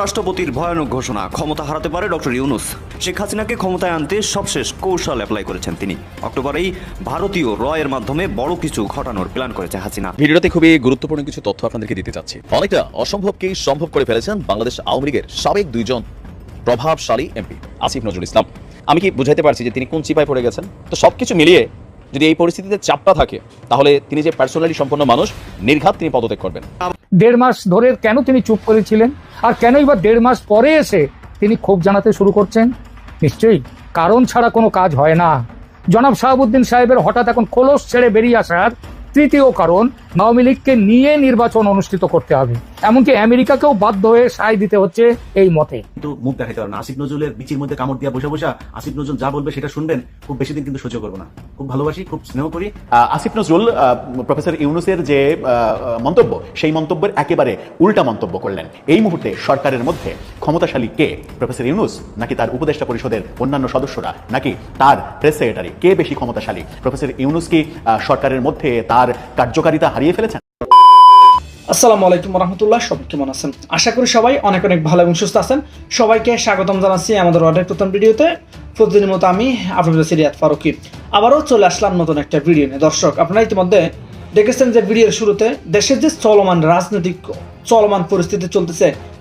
রাষ্ট্রপতির ভয়ানক ঘোষণা ক্ষমতা হারাতে পারে ডক্টর ইউনুস। শেখ হাসিনাকে ক্ষমতায় আনতে সবশেষ কৌশল অ্যাপ্লাই করেছেন তিনি। অক্টোবরেই ভারতীয় রয়ের মাধ্যমে বড় কিছু ঘটানোর প্ল্যান করেছে হাসিনা। ভিডিওতে খুবই গুরুত্বপূর্ণ কিছু তথ্য আপনাদেরকে দিতে চাচ্ছি। অনেকটা অসম্ভবকেই সম্ভব করে ফেলেছেন বাংলাদেশ আওয়ামী লীগের সাবেক দুইজন প্রভাবশালী এমপি, আসিফ নজরুল ইসলাম। আমি কি বুঝাইতে পারছি যে তিনি কোন চিপায় পড়ে গেছেন? তো সবকিছু মিলিয়ে যদি এই পরিস্থিতিতে চাপটা থাকে, তাহলে তিনি যে পার্সোনালি সম্পন্ন মানুষ, নির্ঘাত তিনি পদত্যাগ করবেন। দেড় মাস ধরে কেন তিনি চুপ করেছিলেন? আর কেনই বা দেড় মাস পরে এসে তিনি ক্ষোভ জানাতে শুরু করছেন? নিশ্চয়ই, কারণ ছাড়া কোনো কাজ হয় না। জনাব শাহাবুদ্দিন সাহেবের হঠাৎ এখন খোলস ছেড়ে বেরিয়ে আসার তৃতীয় কারণ আওয়ামী লীগকে নিয়ে নির্বাচন অনুষ্ঠিত করতে হবে। এমনকি আমেরিকাকেও বাধ্য হয়ে সায় দিতে হচ্ছে এই মতে। কিন্তু মুখ দেখাইতে পারবে না। আসিফ নজরুলের বিচির মধ্যে কামড় দিয়া বসে বসে আসিফ নজরুল যা বলবে সেটা শুনবেন। খুব বেশি দিন কিন্তু সহ্য করব না। খুব ভালোবাসি খুব স্নেহ করি। আসিফ নজরুল প্রফেসর ইউনুসের যে মন্তব্য সেই মন্তব্যের একেবারে উল্টা মন্তব্য করলেন। এই মুহূর্তে সরকারের মধ্যে ক্ষমতাশালী কে? প্রফেসর ইউনুস? নাকি তার উপদেষ্টা পরিষদের অন্যান্য সদস্যরা? নাকি তার প্রেস সেক্রেটারি? কে বেশি ক্ষমতাশালী? প্রফেসর ইউনুস কি আহ, সরকারের মধ্যে তার কার্যকারিতা হারিয়ে ফেলেছেন। আসসালামু আলাইকুম রহমতুল্লাহ সব কেমন আছেন? আশা করি সবাই অনেক অনেক ভালো এবং সুস্থ আছেন। সবাইকে স্বাগতম জানাচ্ছি আমাদের অর্ডার প্রথম ভিডিওতে। প্রতিদিনের মতো আমি আপনাদের সিরিয়াত ফারুকি। আবারও চলে আসলাম নতুন একটা ভিডিও নিয়ে। দর্শক, আপনারা ইতিমধ্যে দেখেছেন যে ভিডিওর শুরুতে দেশের যে চলমান রাজনৈতিক, চলমান পরিস্থিতি চলতেছে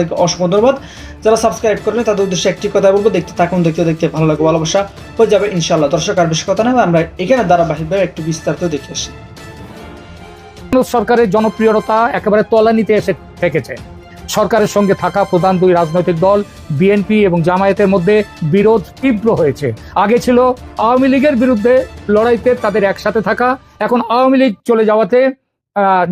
তাদেরকে অসংখ্য ধন্যবাদ। যারা সাবস্ক্রাইব করেন তাদের উদ্দেশ্যে একটি কথা বলব, দেখতে থাকুন, দেখতে দেখতে ভালো লাগবে ভালোবাসা হয়ে যাবে ইনশাল্লাহ দর্শক, আর বেশি কথা নেই আমরা এখানে ধারাবাহিকভাবে একটু বিস্তারিত দেখে আসি। সরকারের জনপ্রিয়তা একেবারে তলানিতে এসে ঠেকেছে সরকারের সঙ্গে থাকা প্রধান দুই রাজনৈতিক দল, বিএনপি এবং জামায়াতের মধ্যে বিরোধ তীব্র হয়েছে। আগে ছিল আওয়ামী লীগের বিরুদ্ধে লড়াইতে তাদের একসাথে থাকা, এখন আওয়ামী লীগ চলে যাওয়াতে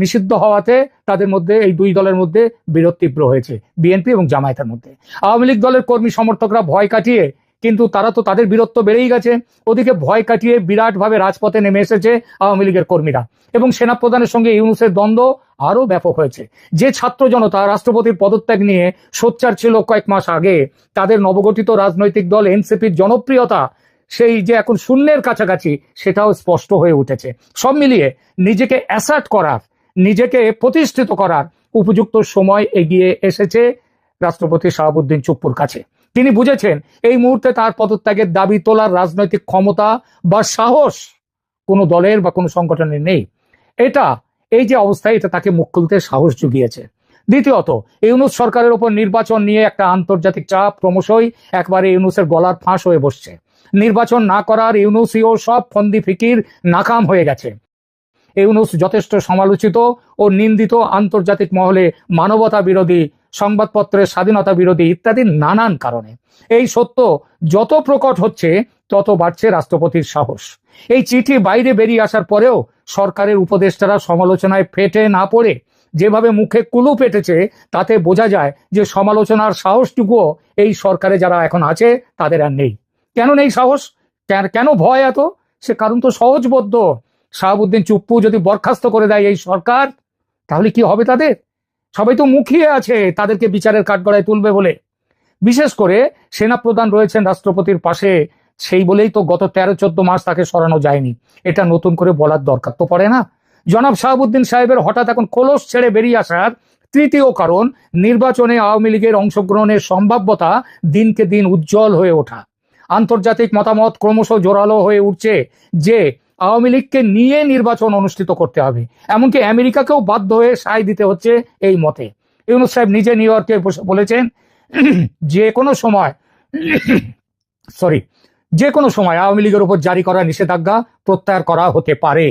নিষিদ্ধ হওয়াতে তাদের মধ্যে, এই দুই দলের মধ্যে বিরোধ তীব্র হয়েছে বিএনপি এবং জামায়াতের মধ্যে। আওয়ামী লীগ দলের কর্মী সমর্থকরা ভয় কাটিয়ে, কিন্তু তারা তো তাদের বীরত্ব বেড়েই গেছে, ওদিকে ভয় কাটিয়ে বিরাটভাবে রাজপথে নেমে এসেছে আওয়ামী লীগের কর্মীরা। এবং সেনাপ্রধানের সঙ্গে ইউনুসের দ্বন্দ্ব আরও ব্যাপক হয়েছে। যে ছাত্র জনতা রাষ্ট্রপতির পদত্যাগ নিয়ে সোচ্চার ছিল কয়েক মাস আগে, তাদের নবগঠিত রাজনৈতিক দল এনসিপির জনপ্রিয়তা, সেই যে এখন শূন্যের কাছাকাছি, সেটাও স্পষ্ট হয়ে উঠেছে। সব মিলিয়ে নিজেকে অ্যাসার্ট করার নিজেকে প্রতিষ্ঠিত করার উপযুক্ত সময় এগিয়ে এসেছে রাষ্ট্রপতি শাহাবুদ্দিন চুপ্পুর কাছে। তিনি বুঝেছেন, এই মুহূর্তে তার পদত্যাগের দাবি তোলার রাজনৈতিক ক্ষমতা বা সাহস কোনো দলের বা কোনো সংগঠনের নেই। এটা, এই যে অবস্থায় এটা তাকে মুখ খুলতে সাহস জুগিয়েছে। দ্বিতীয়ত, ইউনুস সরকারের উপর নির্বাচন নিয়ে একটা আন্তর্জাতিক চাপ ক্রমশই একবারে ইউনুসের গলার ফাঁস হয়ে বসছে। নির্বাচন না করার ইউনুসিও সব ফন্দি ফিকির নাকাম হয়ে গেছে। ইউনুস যথেষ্ট সমালোচিত ও নিন্দিত আন্তর্জাতিক মহলে মানবতা বিরোধী, সংবাদপত্রের স্বাধীনতা বিরোধী ইত্যাদি নানান কারণে। এই সত্য যত প্রকট হচ্ছে, তত বাড়ছে রাষ্ট্রপতির সাহস। এই চিঠি বাইরে বেরিয়ে আসার পরেও সরকারের উপদেষ্টারা সমালোচনায় ফেটে না পড়ে। যেভাবে মুখে কুলু পেটেছে, তাতে বোঝা যায় যে সমালোচনার সাহসটুকুও এই সরকারে যারা এখন আছে, তাদের আর নেই। কেন নেই সাহস? কেন- ভয় এত? সে কারণ তো সহজবদ্ধ শাহাবুদ্দিন চুপ্পু যদি বরখাস্ত করে দেয় এই সরকার, তাহলে কি হবে তাদের? সবাই তো মুখিয়ে আছে তাদেরকে বিচারের কাঠগড়ায় তুলবে বলে। বিশেষ করে সেনাপ্রধান রয়েছেন রাষ্ট্রপতির পাশে, সেই বলেই তো গত তেরো, চোদ্দ মাস তাকে সরানো যায়নি। এটা নতুন করে বলার দরকার তো পড়ে না। জনাব শাহাবুদ্দিন সাহেবের হঠাৎ এখন কলস ছেড়ে বেরিয়ে আসার তৃতীয় কারণ, নির্বাচনে আওয়ামী লীগের অংশগ্রহণের সম্ভাব্যতা দিনকে দিন উজ্জ্বল হয়ে ওঠা। আন্তর্জাতিক মতামত ক্রমশ জোরালো হয়ে উঠছে যে আওয়ামী লীগকে নিয়ে নির্বাচন অনুষ্ঠিত করতে হবে। এমনকি আমেরিকাকেও বাধ্য হয়ে সায় দিতে হচ্ছে এই মতে। ইউনুস সাহেব নিজে নিউ ইয়র্কে বলেছেন, যে কোনো সময়, সরি, যে কোনো সময় আওয়ামী লীগের উপর জারি করা নিষেধাজ্ঞা প্রত্যাহার করা হতে পারে।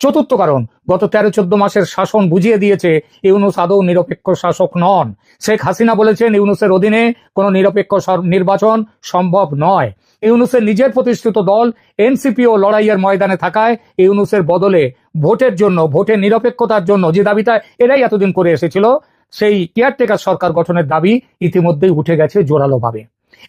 চতুর্থ কারণ, গত তেরো চোদ্দ মাসের শাসন বুঝিয়ে দিয়েছে ইউনুস আদৌ নিরপেক্ষ শাসক নন। শেখ হাসিনা বলেছেন, ইউনুসের অধীনে কোনো নিরপেক্ষ নির্বাচন সম্ভব নয়। ইউনুসের নিজের প্রতিষ্ঠিত দল এনসিপিও লড়াইয়ের ময়দানে থাকায় ইউনুসের বদলে ভোটের জন্য, ভোটের নিরপেক্ষতার জন্য যে দাবিটা এরাই এতদিন করে এসেছিল, সেই কেয়ারটেকার সরকার গঠনের দাবি ইতিমধ্যেই উঠে গেছে জোরালোভাবে।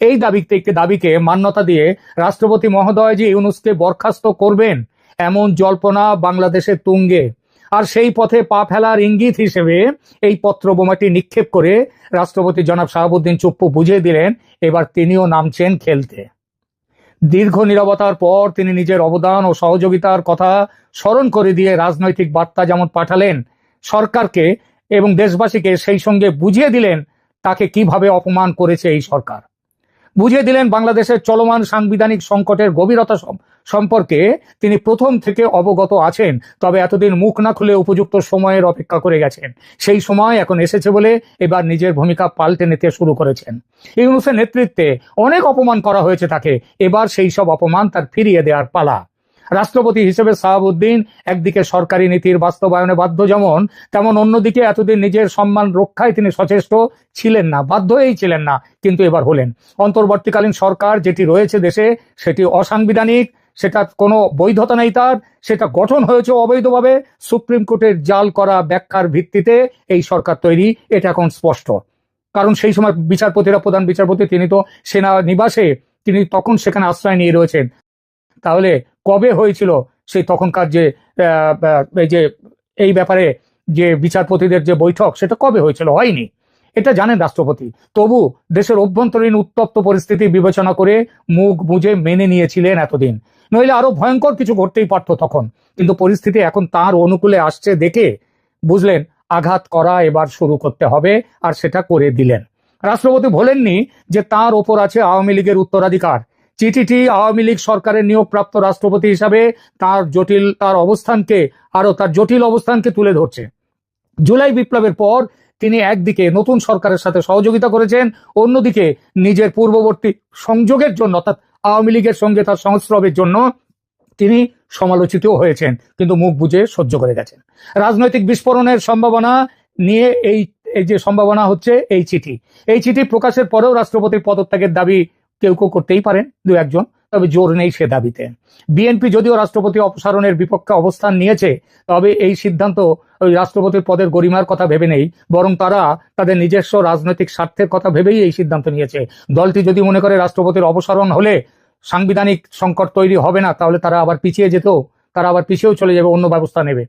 এই দাবিতে একটি দাবিকে মান্যতা দিয়ে রাষ্ট্রপতি মহোদয় যে ইউনুসকে বরখাস্ত করবেন এমন জল্পনা বাংলাদেশের তুঙ্গে। আর সেই পথে পা ফেলার ইঙ্গিত হিসেবে এই পত্র বোমাটি নিক্ষেপ করে রাষ্ট্রপতি জনাব শাহাবুদ্দিন চুপ্পু বুঝিয়ে দিলেন, এবার তিনিও নামছেন খেলতে। দীর্ঘ নিরবতার পর তিনি নিজের অবদান ও সহযোগিতার কথা স্মরণ করে দিয়ে রাজনৈতিক বার্তা যেমন পাঠালেন সরকারকে এবং দেশবাসীকে সেই সঙ্গে বুঝিয়ে দিলেন তাকে কীভাবে অপমান করেছে এই সরকার। বুঝিয়ে দিলেন বাংলাদেশের চলমান সাংবিধানিক সংকটের গভীরতা সম- সম্পর্কে। তিনি প্রথম থেকে অবগত আছেন, তবে এতদিন মুখ না খুলে উপযুক্ত সময়ের অপেক্ষা করে গেছেন। সেই সময় এখন এসেছে বলে এবার নিজের ভূমিকা পাল্টে নিতে শুরু করেছেন। ইউনুসের নেতৃত্বে অনেক অপমান করা হয়েছে তাকে। এবার সেই সব অপমান তার ফিরিয়ে দেওয়ার পালা। রাষ্ট্রপতি হিসেবে সাহাবুদ্দিন একদিকে সরকারি নীতির বাস্তবায়নে বাধ্য যেমন, তেমন অন্যদিকে এতদিন নিজের সম্মান রক্ষায় তিনি সচেষ্ট ছিলেন না, বাধ্য হয়েই ছিলেন না, কিন্তু এবার হলেন। অন্তর্বর্তীকালীন সরকার যেটি রয়েছে দেশে, সেটি অসাংবিধানিক, সেটা কোনো বৈধতা নেই তার, সেটা গঠন হয়েছে অবৈধভাবে, সুপ্রিম কোর্টের জাল করা ব্যাখ্যার ভিত্তিতে এই সরকার তৈরি, এটা এখন স্পষ্ট। কারণ সেই সময় বিচারপতিরা প্রধান বিচারপতি, তিনি তো সেনা নিবাসে, তিনি তখন সেখানে আশ্রয় নিয়ে রয়েছেন। তাহলে কবে হয়েছিল সেই তখনকার যে এই যে, এই ব্যাপারে যে বিচারপতিদের যে বৈঠক, সেটা কবে হয়েছিল? হয়নি। এটা জানেন রাষ্ট্রপতি। তবু দেশের অভ্যন্তরীণ উত্তপ্ত পরিস্থিতি বিবেচনা করে মুখ বুঝে মেনে নিয়েছিলেন এতদিন। নইলে আরও ভয়ঙ্কর কিছু ঘটতেই পারতো তখন। কিন্তু পরিস্থিতি এখন তার অনুকূলে আসছে দেখে বুঝলেন, আঘাত করা এবার শুরু করতে হবে আর সেটা করে দিলেন। রাষ্ট্রপতি বলেননি যে তার ওপর আছে আওয়ামী লীগের উত্তরাধিকার। চিঠিটি আওয়ামী লীগ সরকারের নিয়োগপ্রাপ্ত রাষ্ট্রপতি হিসাবে তার জটিল, তার অবস্থানকে আরও তার জটিল অবস্থানকে তুলে ধরছে। জুলাই বিপ্লবের পর তিনি একদিকে নতুন সরকারের সাথে সহযোগিতা করেছেন, অন্যদিকে নিজের পূর্ববর্তী সংযোগের জন্য, অর্থাৎ আওয়ামী লীগের সঙ্গে তার সংস্রবের জন্য তিনি সমালোচিত হয়েছেন, কিন্তু মুখ বুঝে সহ্য করে গেছেন। রাজনৈতিক বিস্ফোরণের সম্ভাবনা নিয়ে এই এই যে সম্ভাবনা হচ্ছে, এই চিঠি। এই চিঠি প্রকাশের পরেও রাষ্ট্রপতির পদত্যাগের দাবি কেউ কেউ করতেই পারেন দু একজন, তবে জোর নেই সে দাবিতে। বিএনপি যদিও রাষ্ট্রপতি অপসারণের বিপক্ষে অবস্থান নিয়েছে, তবে এই সিদ্ধান্ত ওই রাষ্ট্রপতির পদের গরিমার কথা ভেবে নেই, বরং তারা তাদের নিজস্ব রাজনৈতিক স্বার্থের কথা ভেবেই এই সিদ্ধান্ত নিয়েছে। দলটি যদি মনে করে রাষ্ট্রপতির অপসারণ হলে সাংবিধানিক সংকট তৈরি হবে না, তাহলে তারা আবার পিছিয়ে যেত তারা আবার পিছিয়েও চলে যাবে, অন্য ব্যবস্থা নেবে।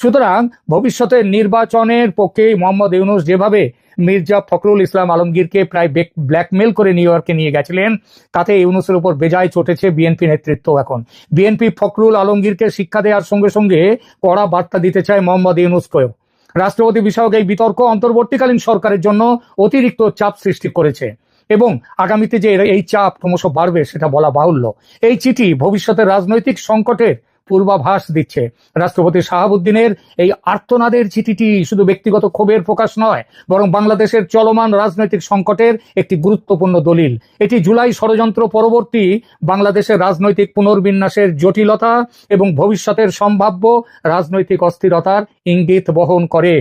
সুতরাং ভবিষ্যতে নির্বাচনের পক্ষে মোহাম্মদ ইউনুস যেভাবে মির্জা ফখরুল ইসলাম আলমগীরকে প্রায় ব্ল্যাকমেল করে নিউ ইয়র্কে নিয়ে গেছিলেন, তাতে ইউনুসের উপর বেজায় চটেছে বিএনপি নেতৃত্ব এখন। বিএনপি ফখরুল আলমগীরকে শিক্ষা দেওয়ার সঙ্গে সঙ্গে কড়া বার্তা দিতে চায় মোহাম্মদ ইউনুসকেও রাষ্ট্রপতি বিষয়ক এই বিতর্ক অন্তর্বর্তীকালীন সরকারের জন্য অতিরিক্ত চাপ সৃষ্টি করেছে এবং আগামীতে যে এই চাপ ক্রমশ বাড়বে সেটা বলা বাহুল্য। এই চিঠি ভবিষ্যতের রাজনৈতিক সংকটের পূর্বাভাস দিচ্ছে। রাষ্ট্রপতি শাহাবুদ্দিনের এই আর্তনাদের চিঠিটি শুধু ব্যক্তিগত ক্ষোভের প্রকাশ নয়, বরং বাংলাদেশের চলমান রাজনৈতিক সংকটের একটি গুরুত্বপূর্ণ দলিল। এটি জুলাই ষড়যন্ত্র পরবর্তী বাংলাদেশের রাজনৈতিক পুনর্বিন্যাসের জটিলতা এবং ভবিষ্যতের সম্ভাব্য রাজনৈতিক অস্থিরতার ইঙ্গিত বহন করে।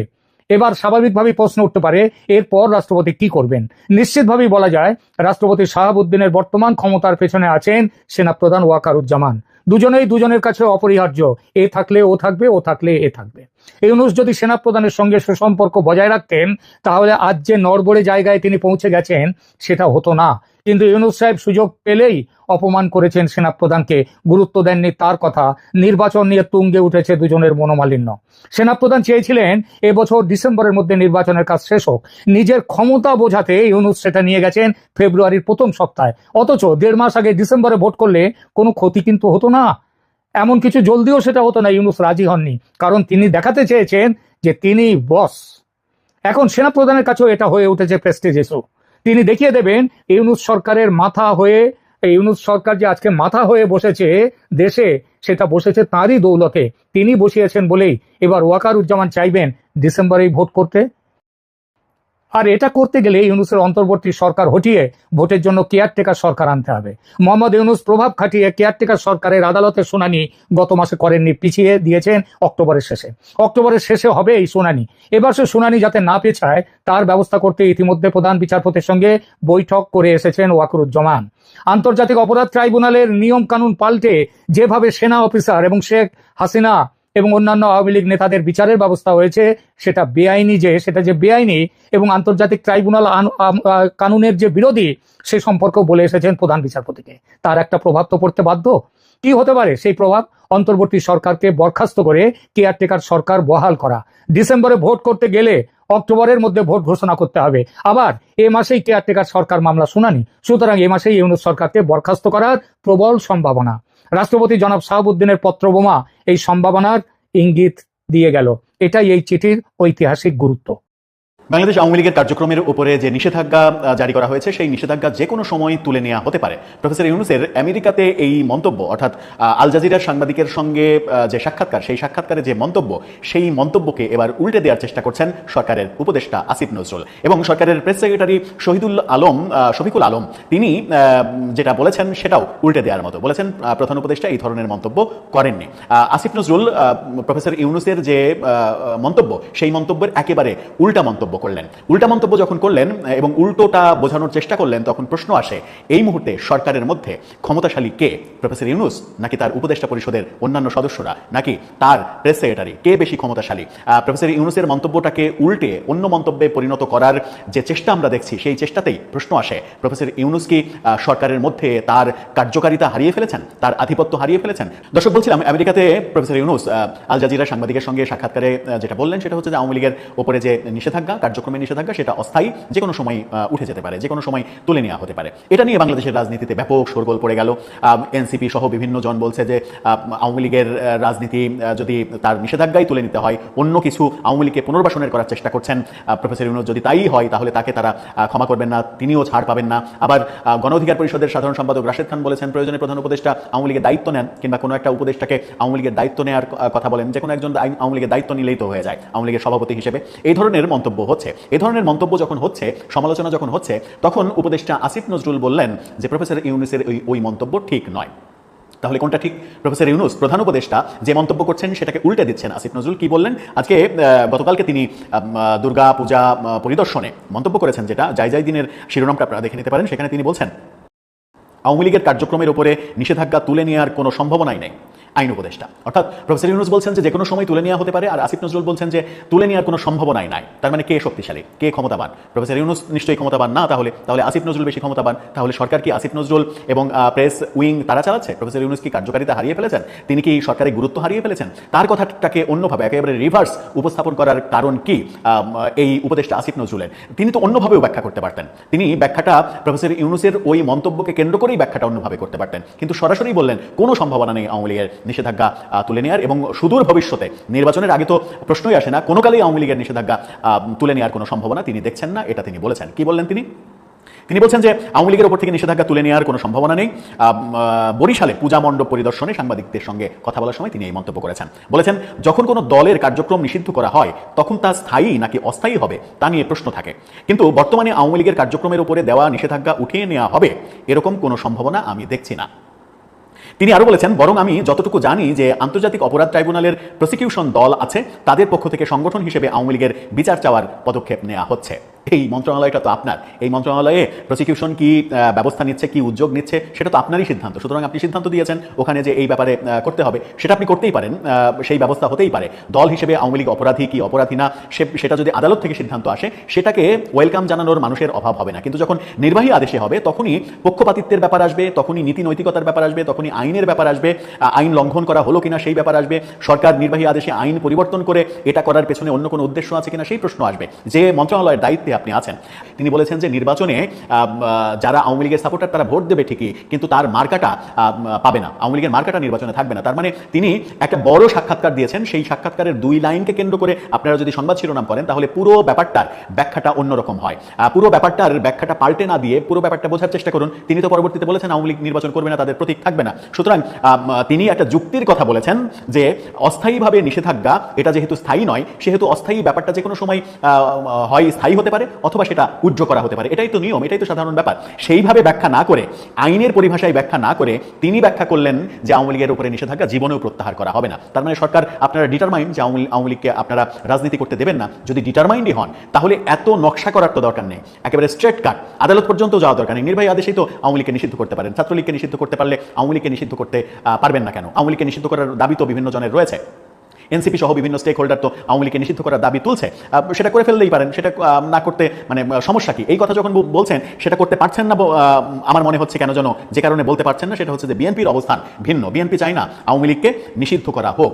এবার স্বাভাবিকভাবে প্রশ্ন উঠতে পারে, এরপর রাষ্ট্রপতি কি করবেন? নিশ্চিতভাবেই বলা যায়, রাষ্ট্রপতি শাহাবুদ্দিনের বর্তমান ক্ষমতার পেছনে আছেন সেনাপ্রধান ওয়াকারুজ্জামান। দুজনেই দুজনের কাছে অপরিহার্য, এ থাকলে ও থাকবে, ও থাকলে এ থাকবে। ইউনুস যদি সেনাপ্রধানের সঙ্গে সুসম্পর্ক বজায় রাখতেন, তাহলে আজ যে নড়বড়ে জায়গায় তিনি পৌঁছে গেছেন, সেটা হতো না। কিন্তু ইউনুস সাহেব সুযোগ পেলেই অপমান করেছেন সেনাপ্রধানকে। গুরুত্ব দেননি তার কথা। নির্বাচন নিয়ে তুঙ্গে উঠেছে দুজনের মনোমালিন্য। সেনাপ্রধান চেয়েছিলেন, এবছর ডিসেম্বরের মধ্যে নির্বাচনের কাজ শেষ হোক। নিজের ক্ষমতা বোঝাতে ইউনুস সেটা নিয়ে গেছেন ফেব্রুয়ারির প্রথম সপ্তাহে। অথচ দেড় মাস আগে ডিসেম্বরে ভোট করলে কোনো ক্ষতি কিন্তু হতো না। এমন কিছু জলদিও সেটা হতো না, ইউনুস রাজি হননি। কারণ তিনি দেখাতে চেয়েছেন যে তিনি বস। এখন সেনাপ্রধানের কাছেও এটা হয়ে উঠেছে প্রেস্টিজ ইস্যু তিনি দেখিয়ে দেবেন, ইউনুস সরকারের মাথা হয়ে, ইউনুস সরকার যে আজকে মাথা হয়ে বসেছে দেশে, সেটা বসেছে তারই দৌলতে। তিনি বসিয়েছেন বলেই। এবার ওয়াকারুজ্জামান চাইবেন ডিসেম্বরেই ভোট করতে? আর এটা করতে গেলে ইউনুসের অন্তর্বর্তী সরকার হটিয়ে ভোটের জন্য কেয়ারটেকার সরকার আনতে হবে। মোহাম্মদ ইউনুস প্রভাব খাটিয়ে কেয়ারটেকার সরকারের আদালতের শুনানি গত মাসে করেননি, পিছিয়ে দিয়েছেন অক্টোবরের শেষে। অক্টোবরের শেষে হবে এই শুনানি। এবার সে শুনানি যাতে না পেছায়, তার ব্যবস্থা করতে ইতিমধ্যে প্রধান বিচারপতির সঙ্গে বৈঠক করে এসেছেন ওয়াকরুজ্জামান। আন্তর্জাতিক অপরাধ ট্রাইব্যুনালের নিয়ম কানুন পাল্টে যেভাবে সেনা অফিসার এবং শেখ হাসিনা এবং অন্যান্য আওয়ামী লীগ নেতাদের বিচারের ব্যবস্থা হয়েছে, সেটা বেআইনি যে, সেটা যে বেআইনি এবং আন্তর্জাতিক ট্রাইব্যুনাল কানুনের যে বিরোধী, সে সম্পর্কেও বলে এসেছেন প্রধান বিচারপতিকে। তার একটা প্রভাব তো পড়তে বাধ্য। কি হতে পারে? সেই প্রভাব অন্তর্বর্তী সরকারকে বরখাস্ত করে কেয়ারটেকার সরকার বহাল করা। ডিসেম্বরে ভোট করতে গেলে অক্টোবরের মধ্যে ভোট ঘোষণা করতে হবে। আবার এ মাসেই কেয়ারটেকার সরকার মামলা শুনানি। সুতরাং এ মাসেই ইউনুস সরকারকে বরখাস্ত করার প্রবল সম্ভাবনা। রাষ্ট্রপতি জনাব শাহাবুদ্দিনের পত্রবোমা এই সম্ভাবনার ইঙ্গিত দিয়ে গেল। এটাই এই চিঠির ঐতিহাসিক গুরুত্ব। বাংলাদেশ আওয়ামী লীগের কার্যক্রমের উপরে যে নিষেধাজ্ঞা জারি করা হয়েছে, সেই নিষেধাজ্ঞা যে কোনো সময় তুলে নেওয়া হতে পারে। প্রফেসর ইউনুসের আমেরিকাতে এই মন্তব্য, অর্থাৎ আল জাজিরার সাংবাদিকের সঙ্গে যে সাক্ষাৎকার, সেই সাক্ষাৎকারে যে মন্তব্য, সেই মন্তব্যকে এবার উল্টে দেওয়ার চেষ্টা করছেন সরকারের উপদেষ্টা আসিফ নজরুল এবং সরকারের প্রেস সেক্রেটারি শহীদুল আলম শফিকুল আলম। তিনি যেটা বলেছেন সেটাও উল্টে দেওয়ার মতো। বলেছেন প্রধান উপদেষ্টা এই ধরনের মন্তব্য করেননি। আসিফ নজরুল প্রফেসর ইউনুসের যে মন্তব্য, সেই মন্তব্যের একেবারে উল্টা মন্তব্য করলেন। উল্টা মন্তব্য যখন করলেন, এবং উল্টোটা বোঝানোর চেষ্টা করলেন, তখন প্রশ্ন আসে, এই মুহূর্তে সরকারের মধ্যে ক্ষমতাশালী কে? প্রফেসর ইউনুস? নাকি তার উপদেষ্টা পরিষদের অন্যান্য সদস্যরা? নাকি তার প্রেস সেক্রেটারি? কে বেশি ক্ষমতাশালী? প্রফেসর ইউনুসের মন্তব্যটাকে উল্টে অন্য মন্তব্যে পরিণত করার যে চেষ্টা আমরা দেখছি, সেই চেষ্টাতেই প্রশ্ন আসে। প্রফেসর ইউনুস কি সরকারের মধ্যে তার কার্যকারিতা হারিয়ে ফেলেছেন? তার আধিপত্য হারিয়ে ফেলেছেন? দর্শক, বলছিলাম, আমেরিকাতে প্রফেসর ইউনুস আল জাজিরা সাংবাদিকের সঙ্গে সাক্ষাৎকারে যেটা বললেন, সেটা হচ্ছে যে আওয়ামী লীগের ওপরে যে নিষেধাজ্ঞা কার্যক্রমের নিষেধাজ্ঞা, সেটা অস্থায়ী যে কোনো সময় উঠে যেতে পারে যে কোনো সময় তুলে নেওয়া হতে পারে। এটা নিয়ে বাংলাদেশের রাজনীতিতে ব্যাপক শোরগোল পড়ে গেল। এনসিপি সহ বিভিন্ন জন বলছে যে আওয়ামী লীগের রাজনীতি যদি তার নিষেধাজ্ঞাই তুলে নিতে হয়, অন্য কিছু আওয়ামী লীগকে পুনর্বাসনের করার চেষ্টা করছেন। প্রফেসর ইউনুস, যদি তাই হয়, তাহলে তাকে তারা ক্ষমা করবেন না, তিনিও ছাড় পাবেন না। আবার গণ অধিকার পরিষদের সাধারণ সম্পাদক রাশেদ খান বলেছেন, প্রয়োজনে প্রধান উপদেষ্টা আওয়ামী লীগের দায়িত্ব নেন, কিংবা কোনো একটা উপদেষ্টাকে আওয়ামী লীগের দায়িত্ব নেওয়ার কথা বলেন। যে কোনো একজন আওয়ামী লীগের দায়িত্ব নিলেই তো হয়ে যায়, আওয়ামী লীগের সভাপতি হিসেবে। এই ধরনের মন্তব্য হচ্ছে। এই ধরনের মন্তব্য যখন হচ্ছে, সমালোচনা যখন হচ্ছে, তখন উপদেষ্টা আসিফ নজরুল বললেন যে প্রফেসর ইউনুসের ওই ওই মন্তব্য ঠিক নয়। তাহলে কোনটা ঠিক? প্রফেসর ইউনুস, প্রধান উপদেষ্টা, যে মন্তব্য করছেন সেটাকে উল্টে দিচ্ছেন। আসিফ নজরুল কি বললেন? আজকে গতকালকে তিনি দুর্গা পূজা পরিদর্শনে মন্তব্য করেছেন যেটা, যাই যাই দিনের শিরোনামটা আপনারা দেখে নিতে পারেন, সেখানে তিনি বলছেন, আওয়ামী লীগের কার্যক্রমের উপরে নিষেধাজ্ঞা তুলে নেওয়ার কোনো সম্ভাবনাই নেই। আইন উপদেষ্টা। অর্থাৎ প্রফেসর ইউনুস বলছেন যে কোনো সময় তুলে নেওয়া হতে পারে, আর আসিফ নজরুল বলছেন যে তুলে নেওয়ার কোনো সম্ভাবনাই নাই। তার মানে কে শক্তিশালী? কে ক্ষমতাবান? প্রফেসর ইউনুস নিশ্চয়ই ক্ষমতাবান না, তাহলে তাহলে আসিফ নজরুল বেশি ক্ষমতাবান। তাহলে সরকার কি আসিফ নজরুল এবং প্রেস উইং তারা চালাচ্ছে? প্রফেসর ইউনুস কি কার্যকারিতা হারিয়ে ফেলেছেন? তিনি কি সরকারের গুরুত্ব হারিয়ে ফেলেছেন? তার কথাটাকে অন্যভাবে, একেবারে রিভার্স উপস্থাপন করার কারণ কি? এই উপদেষ্টা আসিফ নজরুলের। তিনি তো অন্যভাবেও ব্যাখ্যা করতে পারতেন। তিনি ব্যাখ্যাটা প্রফেসর ইউনুসের ওই মন্তব্যকে কেন্দ্র করেই ব্যাখ্যাটা অন্যভাবে করতে পারতেন। কিন্তু সরাসরি বললেন, কোনো সম্ভাবনা নেই আওয়ামী লীগের। নিষেধাজ্ঞা তুলে নেওয়ার এবং সুদূর ভবিষ্যতে নির্বাচনের আগে তো প্রশ্নই আসে না কোনো কালেই আওয়ামী লীগের নিষেধাজ্ঞা তুলে নেওয়ার কোনো সম্ভাবনা তিনি দেখছেন না, এটা তিনি বলেছেন। কি বললেন তিনি? তিনি বলছেন যে আওয়ামী লীগের ওপর থেকে নিষেধাজ্ঞা তুলে নেওয়ার কোনো সম্ভাবনা নেই। বরিশালে পূজা মণ্ডপ পরিদর্শনে সাংবাদিকদের সঙ্গে কথা বলার সময় তিনি এই মন্তব্য করেছেন। বলেছেন, যখন কোনো দলের কার্যক্রম নিষিদ্ধ করা হয়, তখন তা স্থায়ী নাকি অস্থায়ী হবে, তা নিয়ে প্রশ্ন থাকে। কিন্তু বর্তমানে আওয়ামী লীগের কার্যক্রমের উপরে দেওয়া নিষেধাজ্ঞা উঠিয়ে নেওয়া হবে, এরকম কোনো সম্ভাবনা আমি দেখছি না। তিনি আরও বলেছেন, বরং আমি যতটুকু জানি যে আন্তর্জাতিক অপরাধ ট্রাইব্যুনালের প্রসিকিউশন দল আছে, তাদের পক্ষ থেকে সংগঠন হিসেবে আওয়ামী লীগের বিচার চাওয়ার পদক্ষেপ নেওয়া হচ্ছে। এই মন্ত্রণালয়টা তো আপনার। এই মন্ত্রণালয়ে প্রসিকিউশন কি ব্যবস্থা নিচ্ছে, কি উদ্যোগ নিচ্ছে, সেটা তো আপনারই সিদ্ধান্ত। সুতরাং আপনি সিদ্ধান্ত দিয়েছেন, ওখানে যে এই ব্যাপারে করতে হবে, সেটা আপনি করতেই পারেন সেই ব্যবস্থা হতেই পারে। দল হিসেবে আওয়ামী লীগ অপরাধী কি অপরাধী না সেটা যদি আদালত থেকে সিদ্ধান্ত আসে, সেটাকে ওয়েলকাম জানানোর মানুষের অভাব হবে না। কিন্তু যখন নির্বাহী আদেশে হবে, তখনই পক্ষপাতিত্বের ব্যাপার আসবে, তখনই নীতি নৈতিকতার ব্যাপার আসবে, তখনই আইনের ব্যাপার আসবে আইন লঙ্ঘন করা হলো কিনা সেই ব্যাপার আসবে, সরকার নির্বাহী আদেশে আইন পরিবর্তন করে এটা করার পেছনে অন্য কোনো উদ্দেশ্য আছে কিনা সেই প্রশ্ন আসবে। যে মন্ত্রণালয়ের দায়িত্বে আপনি আছেন। তিনি বলেছেন যে নির্বাচনে যারা আওয়ামী লীগের সাপোর্টার তারা ভোট দেবে ঠিকই, কিন্তু তার মার্কাটা পাবে না। আওয়ামী লীগের মার্কাটা নির্বাচনে থাকবে না। তার মানে তিনি একটা বড় সাক্ষাৎকার দিয়েছেন, সেই সাক্ষাৎকারের দুই লাইনকে কেন্দ্র করে আপনারা যদি সংবাদ শিরোনাম করেন, তাহলে পুরো ব্যাপারটার ব্যাখ্যাটা অন্যরকম হয়। পুরো ব্যাপারটার ব্যাখ্যাটা পাল্টে না দিয়ে পুরো ব্যাপারটা বোঝার চেষ্টা করুন। তিনি তো পরবর্তীতে বলেছেন, আওয়ামী লীগ নির্বাচন করবে না, তাদের প্রতীক থাকবে না। সুতরাং তিনি একটা যুক্তির কথা বলেছেন যে অস্থায়ীভাবে নিষেধাজ্ঞা, এটা যেহেতু স্থায়ী নয়, সেহেতু অস্থায়ী ব্যাপারটা যে কোনো সময় হয়, স্থায়ী হতে পারে অথবা সেটা উজ্জ্ব করা হতে পারে। এটাই তো নিয়ম, এটাই তো সাধারণ ব্যাপার। সেইভাবে ব্যাখ্যা না করে, আইনের পরিভাষায় ব্যাখ্যা না করে তিনি ব্যাখ্যা করলেন যে আওয়ামী লীগের উপরে নিষেধাজ্ঞা জীবনেও প্রত্যাহার করা হবে না। তার মানে সরকার আপনারা ডিটারমাইন্ড যে আওয়ামী লীগকে আপনারা রাজনীতি করতে দেবেন না। যদি ডিটারমাইন্ডই হন, তাহলে এত নকশা করার তো দরকার নেই। একেবারে স্ট্রেট কাট আদালত পর্যন্ত যাওয়া দরকার নেই। নির্বাহী আদেশেই তো আওয়ামী লীগকে নিষিদ্ধ করতে পারেন। ছাত্রলীগকে নিষিদ্ধ করতে পারলে আওয়ামী লীগকে নিষিদ্ধ করতে পারবেন না কেন? আওয়ামী লীগকে নিষিদ্ধ করার দাবি তো বিভিন্ন জনের রয়েছে। এনসিপি সহ বিভিন্ন স্টেক হোল্ডার তো আওয়ামী লীগকে নিষিদ্ধ করার দাবি তুলছে। সেটা করে ফেললেই পারেন, সেটা না করতে মানে সমস্যা কি? এই কথা যখন বলছেন, সেটা করতে পারছেন না আমার মনে হচ্ছে কেন যেন যে কারণে বলতে পারছেন না, সেটা হচ্ছে যে বিএনপির অবস্থান ভিন্ন। বিএনপি চায় না আওয়ামী লীগকে নিষিদ্ধ করা হোক।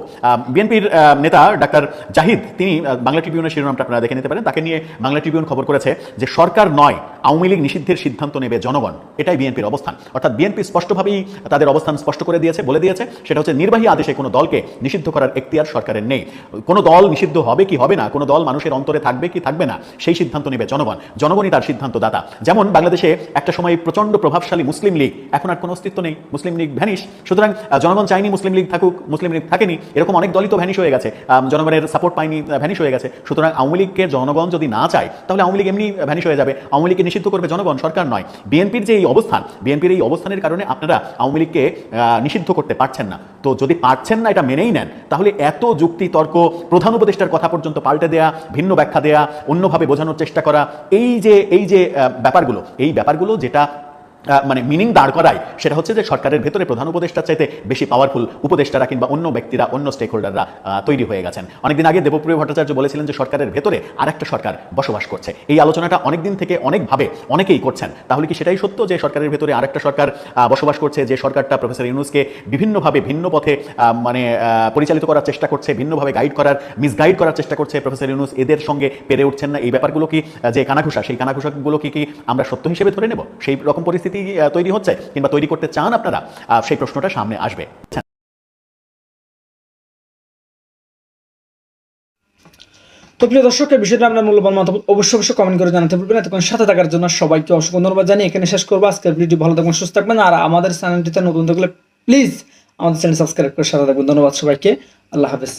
বিএনপির নেতা ডাক্তার জাহিদ, তিনি বাংলা ট্রিবিউনের শিরোনামটা আপনারা দেখে নিতে পারেন। তাকে নিয়ে বাংলা ট্রিবিউন খবর করেছে যে সরকার নয়, আওয়ামী লীগ নিষিদ্ধের সিদ্ধান্ত নেবে জনগণ। এটাই বিএনপির অবস্থান। অর্থাৎ বিএনপি স্পষ্টভাবেই তাদের অবস্থান স্পষ্ট করে দিয়েছে, বলে দিয়েছে। সেটা হচ্ছে নির্বাহী আদেশে কোনো দলকে নিষিদ্ধ করার এখতিয়ার সরকারের নেই। কোনো দল নিষিদ্ধ হবে কি হবে না? কোনো দল মানুষের অন্তরে থাকবে কি থাকবে না? সেই সিদ্ধান্ত নেবে জনগণ। জনগণই তার সিদ্ধান্ত দাতা। যেমন বাংলাদেশে একটা সময় প্রচণ্ড প্রভাবশালী মুসলিম লীগ, এখন আর কোনো অস্তিত্ব নেই। মুসলিম লীগ ভ্যানিশ। সুতরাং জনগণ চাইনি মুসলিম লীগ থাকুক, মুসলিম লীগ থাকেনি। এরকম অনেক দলই তো ভ্যানিশ হয়ে গেছে। জনগণের সাপোর্ট পায়নি ভ্যানিশ হয়ে গেছে। সুতরাং আওয়ামী লীগকে জনগণ যদি না চায়, তাহলে আওয়ামী লীগ এমনি ভ্যানিশ হয়ে যাবে। আওয়ামী লীগকে নিষিদ্ধ করবে জনগণ, সরকার নয়। বিএনপির যে এই অবস্থান, বিএনপির এই অবস্থানের কারণে আপনারা আওয়ামী লীগকে নিষিদ্ধ করতে পারছেন না। তো যদি পারছেন না, এটা মেনেই নেন, তাহলে এত যুক্তি, তর্ক, প্রধান উপদেষ্টার কথা পর্যন্ত পাল্টে দেয়া, ভিন্ন ব্যাখ্যা দেয়া, অন্যভাবে বোঝানোর চেষ্টা করা, এই যে এই যে ব্যাপারগুলো, এই ব্যাপারগুলো যেটা মানে মিনিং দাঁড় করায় সেটা হচ্ছে যে সরকারের ভেতরে প্রধান উপদেষ্টার চাইতে বেশি পাওয়ারফুল উপদেষ্টারা কিংবা অন্য ব্যক্তিরা অন্য স্টেক হোল্ডাররা তৈরি হয়ে গেছেন। অনেকদিন আগে দেবপ্রিয় ভট্টাচার্য বলেছিলেন যে সরকারের ভেতরে আরেকটা সরকার বসবাস করছে। এই আলোচনাটা অনেকদিন থেকে অনেকভাবে অনেকেই করছেন। তাহলে কি সেটাই সত্য যে সরকারের ভেতরে আরেকটা সরকার আহ, বসবাস করছে যে সরকারটা প্রফেসর ইউনুসকে বিভিন্নভাবে ভিন্ন পথে মানে পরিচালিত করার চেষ্টা করছে ভিন্নভাবে গাইড করার মিসগাইড করার চেষ্টা করছে প্রফেসর ইউনুস এদের সঙ্গে পেরে উঠছেন না? এই ব্যাপারগুলো কি যে কানাঘুষা সেই কানাঘুষাগুলো কি কি আমরা সত্য হিসেবে ধরে নেব? সেই রকম পরিস্থিতি আহ, তৈরি হচ্ছে কিংবা তৈরি করতে চান আপনারা সেই প্রশ্নটা সামনে আসবে। তো প্রিয় দর্শক এই বিষয়টা আপনার মূল্যবান মতামত অবশ্যই অবশ্যই কমেন্ট করে জানাতে ভুলবেন এতক্ষণ সাথে থাকার জন্য সবাইকে অসংখ্য ধন্যবাদ জানিয়ে এখানে শেষ করব। আজকের ভিডিও ভালো থাকবেন সুস্থ থাকবেন। আর আমাদের চ্যানেলটিতে নতুন থাকলে প্লিজ আমাদের চ্যানেল সাবস্ক্রাইব করে সাথে থাকবেন। ধন্যবাদ সবাইকে। আল্লাহ হাফেজ।